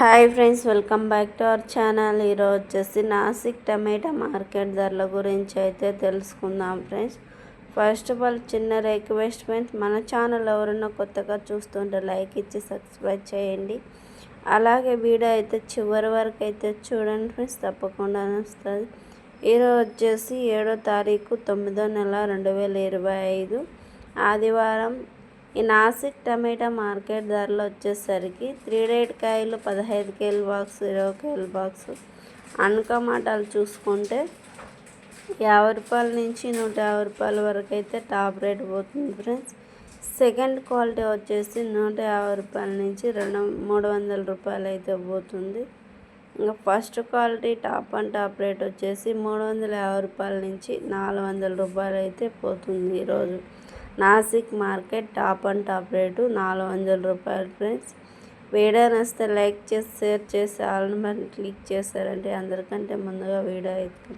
Hi friends welcome back to our channel. ఈరోజు వచ్చేసి Nashik tomato market ధరల గురించి అయితే తెలుసుకుందాం ఫ్రెండ్స్. ఫస్ట్ ఆఫ్ ఆల్ చిన్న రిక్వెస్ట్ ఫ్రెండ్స్ మన ఛానల్ ఎవరన్నా కొత్తగా చూస్తుంటే లైక్ ఇచ్చి సబ్స్క్రైబ్ చేయండి. అలాగే వీడియో అయితే చివరి వరకు అయితే చూడండి ఫ్రెండ్స్ తప్పకుండా వస్తుంది ఈరోజు వచ్చేసి ఏడో తారీఖు తొమ్మిదో నెల రెండు వేల ఇరవై ఐదు. ఆదివారం ఈ నాసిక్ టమాటా మార్కెట్ ధరలు వచ్చేసరికి త్రీ రేట్ కాయలు పదహైదు కేలు బాక్స్ ఇరవై కేలు బాక్స్. అనకమాటాలు చూసుకుంటే యాభై రూపాయల నుంచి నూట యాభై రూపాయల వరకు అయితే టాప్ రేట్ పోతుంది ఫ్రెండ్స్. సెకండ్ క్వాలిటీ వచ్చేసి నూట యాభై రూపాయల నుంచి రెండు మూడు వందల రూపాయలు అయితే పోతుంది. ఇంకా first quality top and top rate వచ్చేసి మూడు వందల యాభై రూపాయల నుంచి నాలుగు వందల రూపాయలు అయితే పోతుంది ఈరోజు. Nashik market top and top rate నాలుగు వందల రూపాయలు ఫ్రెండ్స్. వీడియో నచ్చితే లైక్ చేసి షేర్ చేసి ఆల్ క్లిక్ చేశారంటే అందరికంటే ముందుగా వీడియో అయితే